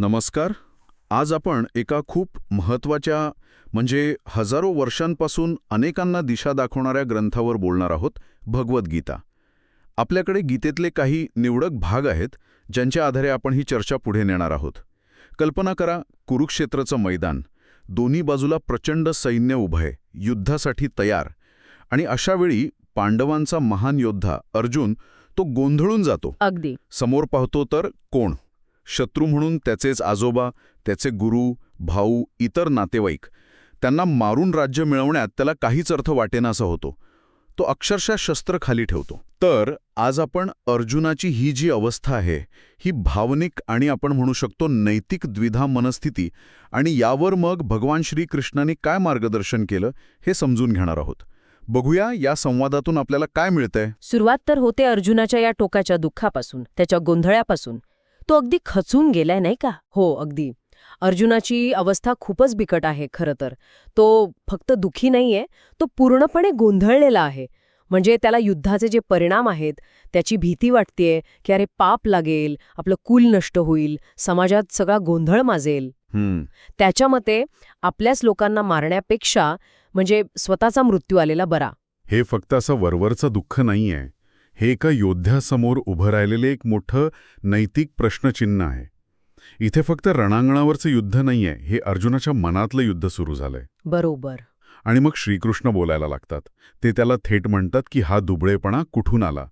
नमस्कार. आज आपण एका खूप महत्त्वाच्या म्हणजे हजारो वर्षांपासून अनेकांना दिशा दाखवणाऱ्या ग्रंथावर बोलणार आहोत भगवद्गीता आपल्याकडे गीतेतले काही निवडक भाग आहेत ज्यांच्या आधारे आपण ही चर्चा पुढे नेणार आहोत. कल्पना करा कुरुक्षेत्राचं मैदान. दोन्ही बाजूला प्रचंड सैन्य उभं आहे युद्धासाठी तयार. आणि अशावेळी पांडवांचा महान योद्धा अर्जुन तो गोंधळून जातो. अगदी. समोर पाहतो तर कोण? शत्रू म्हणून त्याचेच आजोबा त्याचे गुरु भाऊ इतर नातेवाईक त्यांना मारून राज्य मिळवण्यात त्याला काहीच अर्थ वाटेनासा होतो. तो अक्षरशः शस्त्र खाली ठेवतो. तर आज आपण अर्जुनाची ही जी अवस्था आहे ही भावनिक आणि आपण म्हणू शकतो नैतिक द्विधा मनस्थिती आणि यावर मग भगवान श्रीकृष्णाने काय मार्गदर्शन केलं हे समजून घेणार आहोत. बघूया या संवादातून आपल्याला काय मिळतंय? सुरुवात तर होते अर्जुनाच्या या टोकाच्या दुःखापासून त्याच्या गोंधळ्यापासून तो अगदी खचून गेलाय नाही का? हो अगदी. अर्जुनाची अवस्था खूपच बिकट आहे खरं तर. तो फक्त दुखी नाहीये तो पूर्णपणे गोंधळलेला आहे. म्हणजे त्याला युद्धाचे जे परिणाम आहेत त्याची भीती वाटतेय की अरे पाप लागेल आपलं कुल नष्ट होईल समाजात सगळा गोंधळ माजेल. हम्म. त्याच्या मते आपल्याच लोकांना मारण्यापेक्षा म्हणजे स्वतःचा मृत्यू आलेला बरा. हे फक्त असं वरवरचं दुःख नाहीये. हे एका योद्ध्यासमोर उभं राहिलेले एक मोठं नैतिक प्रश्नचिन्ह आहे. इथे फक्त रणांगणावरचं युद्ध नाहीये हे अर्जुनाच्या मनातलं युद्ध सुरू झालंय. बरोबर. आणि मग श्रीकृष्ण बोलायला लागतात. ते त्याला थेट म्हणतात की हा दुबळेपणा कुठून आला?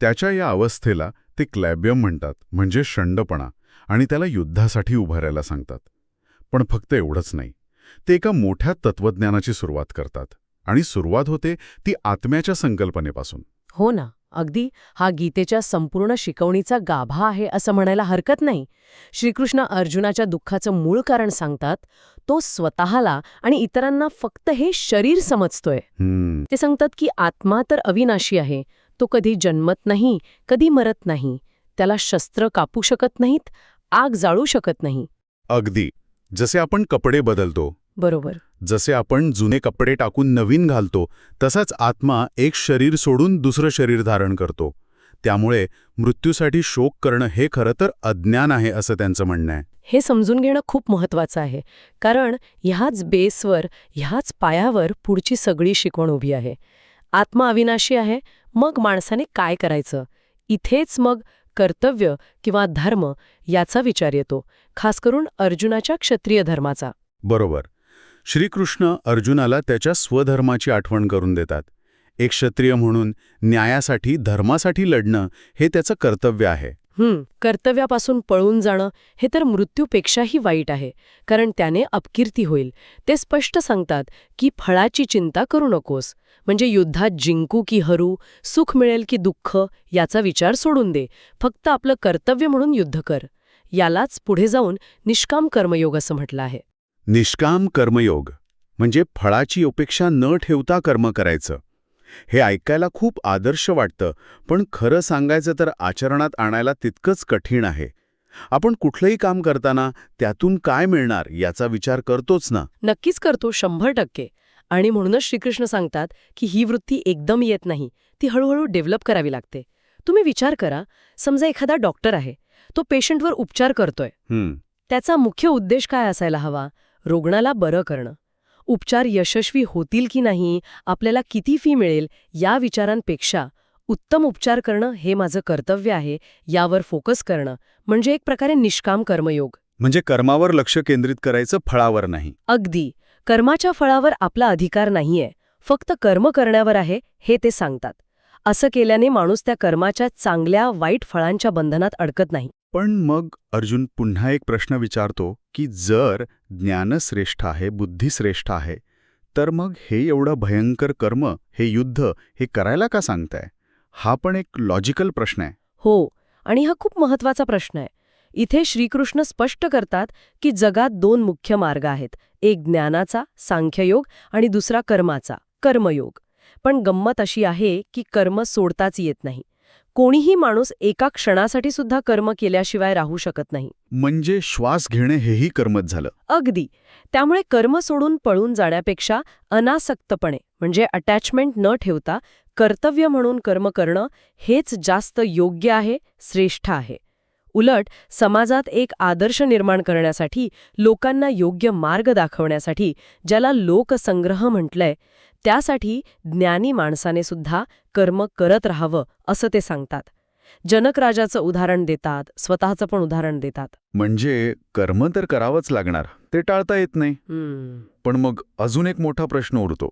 त्याच्या या अवस्थेला ते क्लॅबियम म्हणतात म्हणजे शंडपणा आणि त्याला युद्धासाठी उभारायला सांगतात. पण फक्त एवढंच नाही. ते एका मोठ्या तत्वज्ञानाची सुरुवात करतात. आणि सुरुवात होते ती आत्म्याच्या संकल्पनेपासून. हो ना. अगदी हा गीतेच्या संपूर्ण शिकवणीचा गाभा आहे असं म्हणायला हरकत नाही. श्रीकृष्ण अर्जुनाच्या दुःखाचं मूळ कारण सांगतात तो स्वतःला आणि इतरांना फक्त हे शरीर समजतोय. हम्म. ते सांगतात की आत्मा तर अविनाशी आहे तो कधी जन्मत नाही कधी मरत नाही त्याला शस्त्र कापू शकत नाहीत आग जाळू शकत नाही. अगदी. जसे आपण कपडे बदलतो बरोबर. जसे आपण जुने कपडे टाकून नवीन घालतो तसाच आत्मा एक शरीर सोडून दुसरं शरीर धारण करतो. त्यामुळे मृत्यूसाठी शोक करणं हे खरं तर अज्ञान आहे असं त्यांचं म्हणणं आहे. हे समजून घेणं खूप महत्वाचं आहे. कारण ह्याच बेसवर ह्याच पायावर पुढची सगळी शिकवण उभी आहे. आत्मा अविनाशी आहे मग माणसाने काय करायचं? इथेच मग कर्तव्य किंवा धर्म याचा विचार येतो खास करून अर्जुनाच्या क्षत्रिय धर्माचा. बरोबर. श्रीकृष्ण अर्जुनाला त्याच्या स्वधर्माची आठवण करून देतात. एक क्षत्रिय म्हणून न्यायासाठी धर्मासाठी लढणं हे त्याचं कर्तव्य आहे. कर्तव्यापासून पळून जाणं हे तर मृत्यूपेक्षाही वाईट आहे कारण त्याने अपकीर्ती होईल. ते स्पष्ट सांगतात की फळाची चिंता करू नकोस. म्हणजे युद्धात जिंकू की हरू सुख मिळेल की दुःख याचा विचार सोडून दे. फक्त आपलं कर्तव्य म्हणून युद्ध कर. यालाच पुढे जाऊन निष्काम कर्मयोग असं म्हटलं आहे. निष्काम कर्मयोग म्हणजे फळाची अपेक्षा न ठेवता कर्म करायचं. हे ऐकायला खूप आदर्श वाटतं पण खरं सांगायचं तर आचरणात आणायला तितकंच कठीण आहे. आपण कुठलंही काम करताना त्यातून काय मिळणार याचा विचार करतोच ना? नक्कीच करतो शंभर टक्के. आणि म्हणूनच श्रीकृष्ण सांगतात की ही वृत्ती एकदम येत नाही ती हळूहळू डेव्हलप करावी लागते. तुम्ही विचार करा समजा एखादा डॉक्टर आहे तो पेशंटवर उपचार करतोय. त्याचा मुख्य उद्देश काय असायला हवा? रुग्णाला बरं करणं. उपचार यशस्वी होतील की नाही आपल्याला किती फी मिळेल या विचारांपेक्षा उत्तम उपचार करणं हे माझं कर्तव्य आहे यावर फोकस करणं. म्हणजे एक प्रकारे निष्काम कर्मयोग. म्हणजे कर्मावर लक्ष केंद्रित करायचं फळावर नाही. अगदी. कर्माच्या फळावर आपला अधिकार नाहीये. फक्त कर्म करण्यावर आहे हे ते सांगतात. असं केल्याने माणूस त्या कर्माच्या चांगल्या वाईट फळांच्या बंधनात अडकत नाही. पण मग अर्जुन पुन्हा एक प्रश्न विचारतो की जर ज्ञानश्रेष्ठ आहे बुद्धिश्रेष्ठ आहे तर मग हे एवढं भयंकर कर्म हे युद्ध हे करायला का सांगताय? हा पण एक लॉजिकल प्रश्न आहे. हो आणि हा खूप महत्त्वाचा प्रश्न आहे. इथे श्रीकृष्ण स्पष्ट करतात की जगात दोन मुख्य मार्ग आहेत. एक ज्ञानाचा सांख्ययोग आणि दुसरा कर्माचा कर्मयोग. पण गंमत अशी आहे की कर्म सोडताच येत नाही. कोणीही माणूस एका क्षणासाठी सुद्धा कर्म केल्याशिवाय राहू शकत नाही. म्हणजे श्वास घेणे हेही कर्मच झालं. अगदी. त्यामुळे कर्म सोडून पळून जाण्यापेक्षा अनासक्तपणे म्हणजे अटॅचमेंट न ठेवता कर्तव्य म्हणून कर्म करणं हेच जास्त योग्य आहे श्रेष्ठ आहे. उलट समाजात एक आदर्श निर्माण करण्यासाठी लोकांना योग्य मार्ग दाखवण्यासाठी ज्याला लोकसंग्रह म्हटलंय त्यासाठी ज्ञानी माणसाने सुद्धा कर्म करत राहावं असं ते सांगतात. जनक राजाचं उदाहरण देतात स्वतःचं पण उदाहरण देतात. म्हणजे कर्म तर करावंच लागणार ते टाळता येत नाही. पण मग अजून एक मोठा प्रश्न उरतो.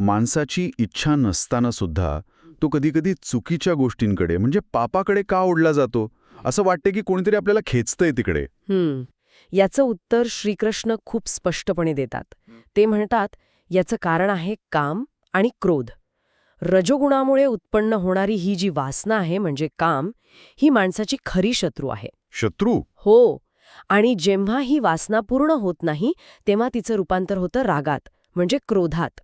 माणसाची इच्छा नसताना सुद्धा तो कधीकधी चुकीच्या गोष्टींकडे म्हणजे पापाकडे का ओढला जातो? असं वाटते की कोणीतरी आपल्याला खेचतंय तिकडे. हम्म. याचं उत्तर श्रीकृष्ण खूप स्पष्टपणे देतात. ते म्हणतात याचं कारण आहे काम आणि क्रोध. रजोगुणामुळे उत्पन्न होणारी ही जी वासना आहे म्हणजे काम ही माणसाची खरी शत्रू आहे. शत्रू? हो. आणि जेव्हा ही वासना पूर्ण होत नाही तेव्हा तिचं रूपांतर होतं रागात म्हणजे क्रोधात.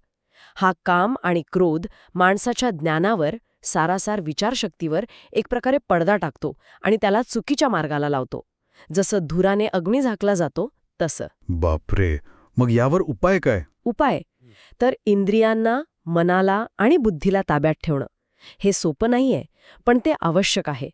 हा काम आणि क्रोध माणसाच्या ज्ञानावर सारासार विचारशक्तीवर एक प्रकारे पडदा टाकतो आणि त्याला चुकीच्या मार्गाला लावतो. जसं धुराने अग्नी झाकला जातो तसं. बापरे! मग यावर उपाय काय? उपाय? तर इंद्रियांना मनाला आणि बुद्धीला ताब्यात ठेवणं. हे सोपं नाहीये पण ते आवश्यक आहे.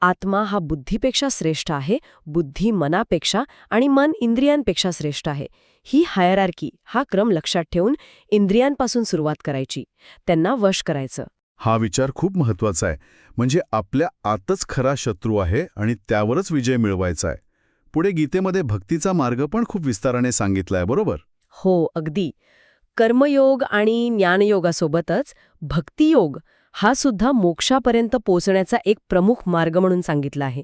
आत्मा हा बुद्धीपेक्षा श्रेष्ठ आहे बुद्धी मनापेक्षा आणि मन इंद्रियांपेक्षा श्रेष्ठ आहे. ही हायरार्की हा क्रम लक्षात ठेवून इंद्रियांपासून सुरुवात करायची. त्यांना वश करायचं. हा विचार खूप महत्त्वाचा आहे. म्हणजे आपल्या आतच खरा शत्रू आहे आणि त्यावरच विजय मिळवायचा आहे. पुढे गीतेमध्ये भक्तीचा मार्ग पण खूप विस्ताराने सांगितलाय बरोबर? हो अगदी. कर्मयोग आणि ज्ञानयोगासोबतच भक्तियोग हा सुद्धा मोक्षापर्यंत पोचण्याचा एक प्रमुख मार्ग म्हणून सांगितला आहे.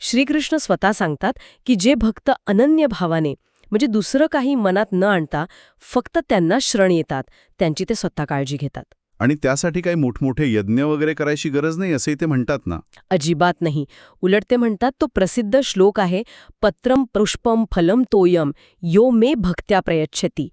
श्रीकृष्ण स्वतः सांगतात की जे भक्त अनन्य भावाने म्हणजे दुसरं काही मनात न आणता फक्त त्यांना शरण येतात त्यांची ते स्वतः काळजी घेतात. आणि त्यासाठी काही मोठमोठे यज्ञ वगैरे करायची गरज नाही असंही ते म्हणतात ना? अजिबात नाही. उलट ते म्हणतात तो प्रसिद्ध श्लोक आहे पत्रम पुष्पम फलम तोयम यो मे भक्त्या प्रयच्छती.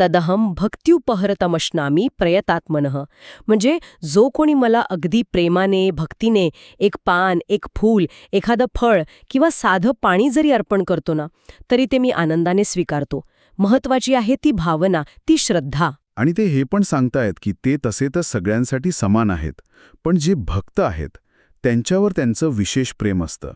तदहम भक्त्युपहरतमश्नामी प्रयतात्मनः. म्हणजे जो कोणी मला अगदी प्रेमाने भक्तीने एक पान एक फूल एखादं फळ किंवा साधं पाणी जरी अर्पण करतो ना तरी ते मी आनंदाने स्वीकारतो. महत्वाची आहे ती भावना ती श्रद्धा. आणि ते हे पण सांगतायत की ते तसे तर सगळ्यांसाठी समान आहेत. पण जे भक्त आहेत त्यांच्यावर त्यांचं विशेष प्रेम असतं.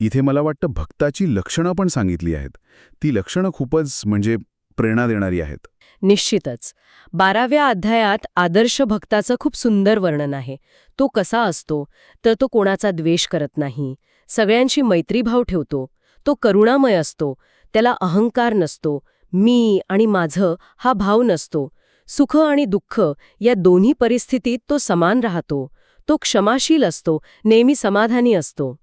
इथे मला वाटतं भक्ताची लक्षणं पण सांगितली आहेत. ती लक्षणं खूपच म्हणजे प्रेरणा देणारी आहेत. निश्चितच. बाराव्या अध्यायात आदर्श भक्ताचं खूप सुंदर वर्णन आहे. तो कसा असतो? तर तो कोणाचा द्वेष करत नाही. सगळ्यांशी मैत्रीभाव ठेवतो. तो करुणामय असतो. त्याला अहंकार नसतो. मी आणि माझं हा भाव नसतो. सुख आणि दुःख या दोन्ही परिस्थितीत तो समान राहतो. तो क्षमाशील असतो. नेहमी समाधानी असतो.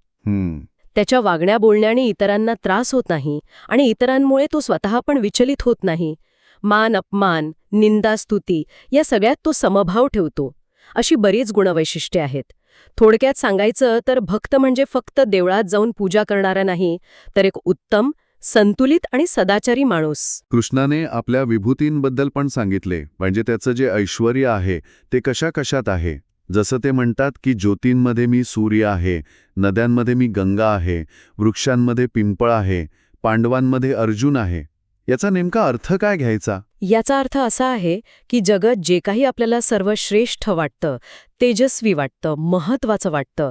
त्याच्या वागण्या बोलण्याने इतरांना त्रास होत नाही आणि इतरांमुळे तो स्वतः पण विचलित होत नाही. मान अपमान निंदा स्तुती या सगळ्यात तो समभाव ठेवतो. अशी बरीच गुणवैशिष्ट्ये आहेत. थोडक्यात सांगायचं तर भक्त म्हणजे फक्त देवळात जाऊन पूजा करणारा नाही तर एक उत्तम संतुलित आणि सदाचारी माणूस. कृष्णाने आपल्या विभूतींबद्दल पण सांगितले म्हणजे त्याचं जे ऐश्वर आहे ते कशा कशात आहे? जसं ते म्हणतात की ज्योतींमध्ये मी सूर्य आहे नद्यांमध्ये मी गंगा आहे वृक्षांमध्ये पिंपळ आहे पांडवांमध्ये अर्जुन आहे. याचा नेमका अर्थ काय घ्यायचा? याचा अर्थ असा आहे की जगत जे काही आपल्याला सर्वश्रेष्ठ वाटतं तेजस्वी वाटतं महत्वाचं वाटतं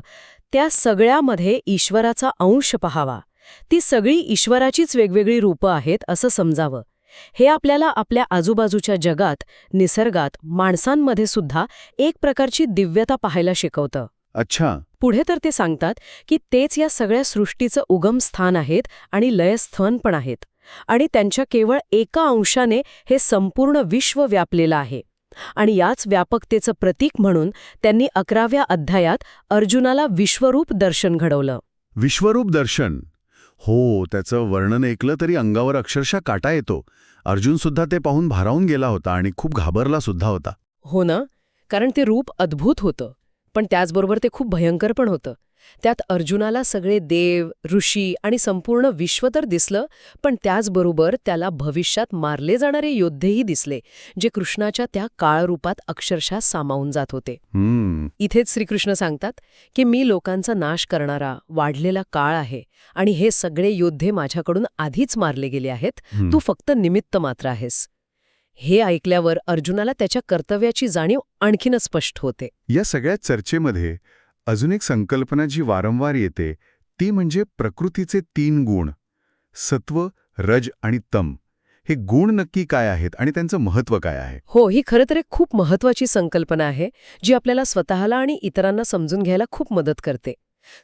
त्या सगळ्यामध्ये ईश्वराचा अंश पहावा. ती सगळी ईश्वराचीच वेगवेगळी रूपं आहेत असं समजावं. हे आपल्याला आपल्या आजूबाजूच्या जगात निसर्गात माणसांमध्ये सुद्धा एक प्रकारची दिव्यता पाहायला शिकवतं. अच्छा. पुढे तर ते सांगतात की तेच या सगळ्या सृष्टीचं उगमस्थान आहेत आणि लयस्थान पण आहेत. आणि त्यांच्या केवळ एका अंशाने हे संपूर्ण विश्व व्यापलेलं आहे. आणि याच व्यापकतेचं प्रतीक म्हणून त्यांनी अकराव्या अध्यायात अर्जुनाला विश्वरूप दर्शन घडवलं. विश्वरूप दर्शन? हो त्याचं वर्णन ऐकलं तरी अंगावर अक्षरशः काटा येतो. अर्जुन सुद्धा ते पाहून भारावून गेला होता आणि खूप घाबरला सुद्धा होता. हो ना? कारण ते रूप अद्भुत होतं. पण त्याचबरोबर ते खूप भयंकर पण होतं. त्यात अर्जुनाला सगळे देव ऋषी आणि संपूर्ण विश्व तर दिसलं पण त्याचबरोबर त्याला भविष्यात मारले जाणारे योद्धेही दिसले जे कृष्णाच्या त्या काळरूपात अक्षरशः सामावून जात होते. हम्म. इथेच श्रीकृष्ण सांगतात की मी लोकांचा नाश करणारा वाढलेला काळ आहे आणि हे सगळे योद्धे माझ्याकडून आधीच मारले गेले आहेत हम्म. तू फक्त निमित्त मात्र आहेस. हे ऐकल्यावर अर्जुनाला त्याच्या कर्तव्याची जाणीव आणखीनच स्पष्ट होते. या सगळ्या चर्चेमध्ये अजून एक संकल्पना जी वारंवार येते ती म्हणजे प्रकृतीचे तीन गुण सत्व रज आणि तम. हे गुण नक्की काय आहेत आणि त्यांचं महत्त्व काय आहे? हो ही खरं तर एक खूप महत्वाची संकल्पना आहे जी आपल्याला स्वतःला आणि इतरांना समजून घ्यायला खूप मदत करते.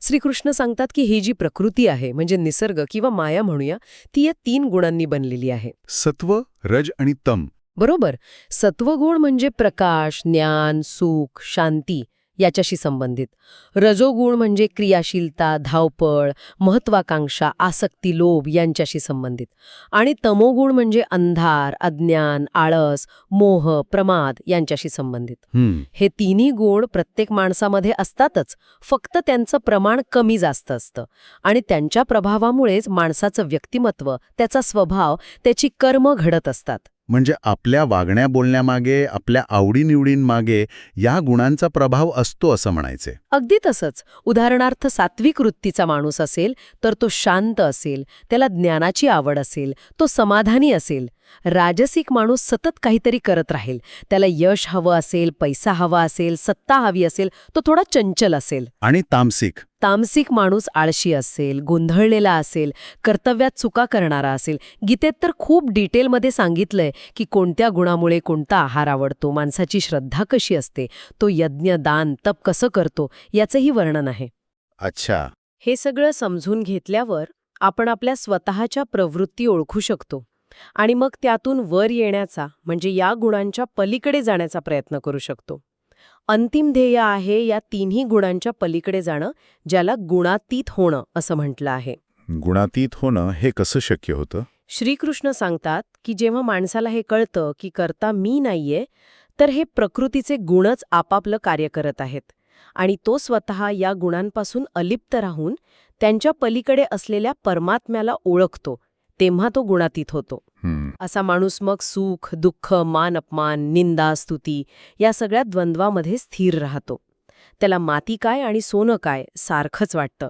श्रीकृष्ण सांगतात की ही जी प्रकृती आहे म्हणजे निसर्ग किंवा माया म्हणूया ती या तीन गुणांनी बनलेली आहे. सत्व रज आणि तम. बरोबर. सत्वगुण म्हणजे प्रकाश ज्ञान सुख शांती. याच्याशी संबंधित. रजोगुण म्हणजे क्रियाशीलता धावपळ महत्वाकांक्षा आसक्ती लोभ यांच्याशी संबंधित. आणि तमोगुण म्हणजे अंधार अज्ञान आळस मोह प्रमाद यांच्याशी संबंधित. हे तिन्ही गुण प्रत्येक माणसामध्ये असतातच फक्त त्यांचं प्रमाण कमी जास्त असतं. आणि त्यांच्या प्रभावामुळेच माणसाचं व्यक्तिमत्व त्याचा स्वभाव त्याची कर्म घडत असतात. म्हणजे आपल्या वागण्या बोलण्यामागे आपल्या आवडीनिवडींमागे या गुणांचा प्रभाव असतो असं म्हणायचे. अगदी तसंच. उदाहरणार्थ सात्विक वृत्तीचा माणूस असेल तर तो शांत असेल त्याला ज्ञानाची आवड असेल तो समाधानी असेल राजसिक माणूस सतत काहीतरी करत राहील. त्याला यश हवं असेल पैसा हवा असेल सत्ता हवी असेल तो थोडा चंचल असेल. आणि तामसिक. तामसिक माणूस आळशी असेल गोंधळलेला असेल कर्तव्यात चुका करणारा असेल. गीतेत तर खूप डिटेलमध्ये सांगितलंय की कोणत्या गुणामुळे कोणता आहार आवडतो माणसाची श्रद्धा कशी असते तो यज्ञ दान तप कसं करतो याचंही वर्णन आहे. अच्छा. हे सगळं समजून घेतल्यावर आपण आपल्या स्वतःच्या प्रवृत्ती ओळखू शकतो. आणि मग त्यातून वर येण्याचा म्हणजे या गुणांच्या पलीकडे जाण्याचा प्रयत्न करू शकतो. अंतिम ध्येय आहे या तिन्ही गुणांच्या पलीकडे जाणं ज्याला गुणातीत होणं असं म्हटलं आहे. गुणातीत होणं हे कसं शक्य होतं? श्रीकृष्ण सांगतात की जेव्हा माणसाला हे कळतं की करता मी नाहीये तर हे प्रकृतीचे गुणच आपापलं कार्य करत आहेत. आणि तो स्वतः या गुणांपासून अलिप्त राहून त्यांच्या पलीकडे असलेल्या परमात्म्याला ओळखतो तेव्हा तो गुणातीत होतो. असा माणूस मग सुख दुःख मान अपमान निंदा स्तुती या सगळ्या द्वंद्वामध्ये स्थिर राहतो. त्याला माती काय आणि सोनं काय सारखंच वाटतं.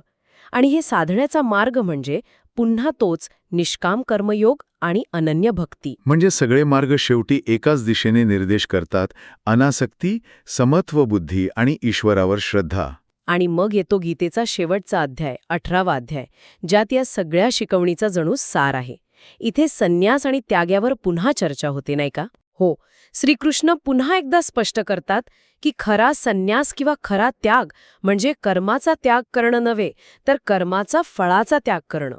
आणि हे साधण्याचा मार्ग म्हणजे पुन्हा तोच निष्काम कर्मयोग आणि अनन्य भक्ती. म्हणजे सगळे मार्ग शेवटी एकाच दिशेने निर्देश करतात अनासक्ती समत्व बुद्धी आणि ईश्वरावर श्रद्धा. आणि मग येतो गीतेचा शेवटचा अध्याय अठरावा अध्याय ज्यात या सगळ्या शिकवणीचा जणू सार आहे. इथे संन्यास आणि त्याग्यावर पुन्हा चर्चा होते नाही का? हो श्रीकृष्ण पुन्हा एकदा स्पष्ट करतात की खरा संन्यास किंवा खरा त्याग म्हणजे कर्माचा त्याग करणं नव्हे तर कर्माचा फळाचा त्याग करणं.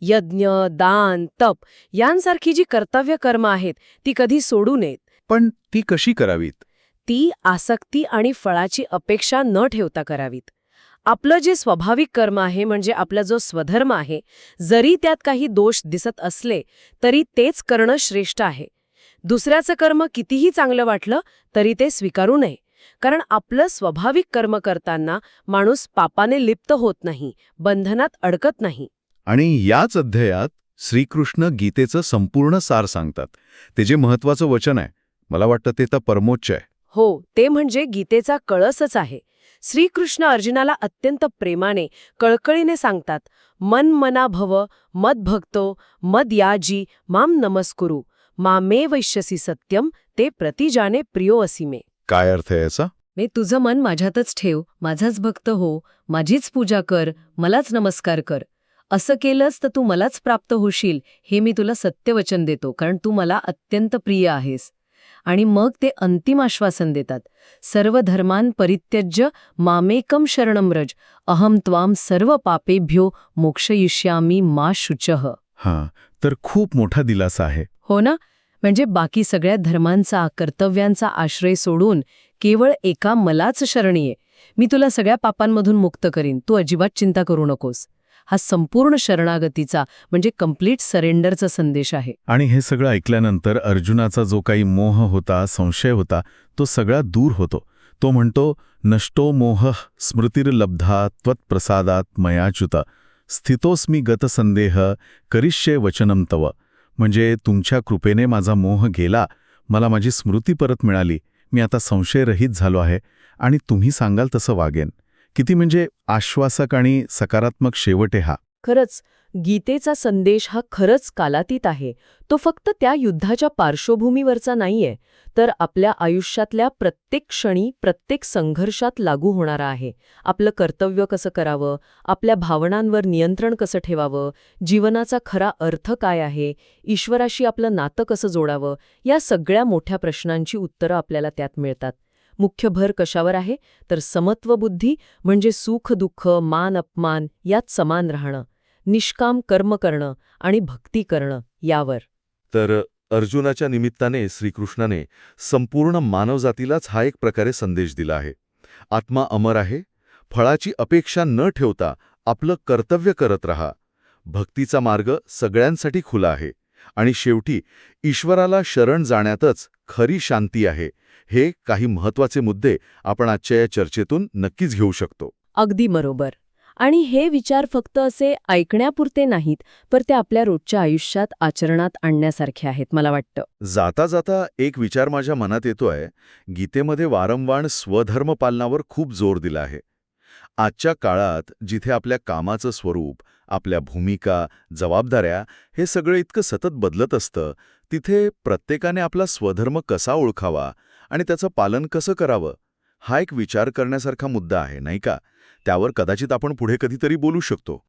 यज्ञ दान तप यांसारखी जी कर्तव्य कर्म आहेत ती कधी सोडू नयेत. पण ती कशी करावीत? ती आसक्ती आणि फळाची अपेक्षा न ठेवता करावीत. आपलं जे स्वाभाविक कर्म आहे म्हणजे आपला जो स्वधर्म आहे जरी त्यात काही दोष दिसत असले तरी तेच करणं श्रेष्ठ आहे. दुसऱ्याचं कर्म कितीही चांगलं वाटलं तरी ते स्वीकारू नये. कारण आपलं स्वाभाविक कर्म करताना माणूस पापाने लिप्त होत नाही बंधनात अडकत नाही. आणि याच अध्यायात श्रीकृष्ण गीतेचं संपूर्ण सार सांगतात. ते जे महत्वाचं वचन आहे मला वाटतं ते तर परमोच्च आहे. हो ते म्हणजे गीतेचा कळसच आहे. श्रीकृष्ण अर्जुनाला अत्यंत प्रेमाने कळकळीने सांगतात मन मना भव मद भक्तो मद याजी माम नमस्कुरु मामे वैश्यसी सत्यम ते प्रतिजाने प्रियो असीमे काय अर्थ आहे याचा? मे तुझं मन माझ्यातच ठेव माझाच भक्त हो माझीच पूजा कर मलाच नमस्कार कर. असं केलंस तर तू मलाच प्राप्त होशील हे मी तुला सत्यवचन देतो कारण तू मला अत्यंत प्रिय आहेस. आणि मग ते अंतिम आश्वासन देतात. सर्व धर्मान परित्यज्य मामेकम शरणम रज अहम त्वाम सर्व पापेभ्यो मोक्षयिष्यामी मा शुचः. हां तर खूप मोठा दिलासा आहे. हो ना? म्हणजे बाकी सगळ्या धर्मांचा कर्तव्यांचा आश्रय सोडून केवळ एका मलाच शरणी आहे मी तुला सगळ्या पापांमधून मुक्त करीन. तू अजिबात चिंता करू नकोस. हा संपूर्ण शरणागतीचा म्हणजे कंप्लीट सरेंडरचा संदेश आहे. आणि हे सगळं ऐकल्यानंतर अर्जुनाचा जो काही मोह होता संशय होता तो सगळा दूर होतो. तो म्हणतो नष्टो मोह स्मृतिर्लब्धा त्वत्प्रसादात मयाच्युत स्थितोस्मी गतसंदेह करिष्ये वचनम तव. म्हणजे तुमच्या कृपेने माझा मोह गेला मला माझी स्मृती परत मिळाली. मी आता संशयरहित झालो आहे आणि तुम्ही सांगाल तसं वागेन. किती म्हणजे आश्वासक आणि सकारात्मक शेवट आहे हा. खरंच गीतेचा संदेश हा खरंच कालातीत आहे. तो फक्त त्या युद्धाच्या पार्श्वभूमीवरचा नाहीये तर आपल्या आयुष्यातल्या प्रत्येक क्षणी प्रत्येक संघर्षात लागू होणारा आहे. आपलं कर्तव्य कसं करावं? आपल्या भावनांवर नियंत्रण कसं ठेवावं? जीवनाचा खरा अर्थ काय आहे? ईश्वराशी आपलं नातं कसं जोडावं? या सगळ्या मोठ्या प्रश्नांची उत्तरं आपल्याला त्यात मिळतात. मुख्य भर कशावर आहे? तर समत्व बुद्धी म्हणजे सुख दुःख मान अपमान यात समान राहणं निष्काम कर्म करणं आणि भक्ती करणं यावर. तर अर्जुनाच्या निमित्ताने श्रीकृष्णाने संपूर्ण मानवजातीलाच हा एक प्रकारे संदेश दिला आहे. आत्मा अमर आहे फळाची अपेक्षा न ठेवता आपलं कर्तव्य करत रहा. भक्तीचा मार्ग सगळ्यांसाठी खुला आहे आणि शेवटी ईश्वराला शरण जाण्यातच खरी शांती आहे. हे काही महत्त्वाचे मुद्दे आपण आजच्या या चर्चेतून नक्कीच घेऊ शकतो. अगदी बरोबर. आणि हे विचार फक्त असे ऐकण्यापुरते नाहीत पर ते आपल्या रोजच्या आयुष्यात आचरणात आणण्यासारखे आहेत मला वाटतं. जाता जाता एक विचार माझ्या मनात येतोय गीतेमध्ये वारंवार स्वधर्म पालनावर खूप जोर दिला आहे. आजच्या काळात जिथे आपल्या कामाचं स्वरूप आपल्या भूमिका जबाबदाऱ्या हे सगळं इतकं सतत बदलत असतं तिथे प्रत्येकाने आपला स्वधर्म कसा ओळखावा आणि त्याचं पालन कसं करावं हा एक विचार करण्यासारखा मुद्दा आहे नाही का? त्यावर कदाचित आपण पुढे कधीतरी बोलू शकतो.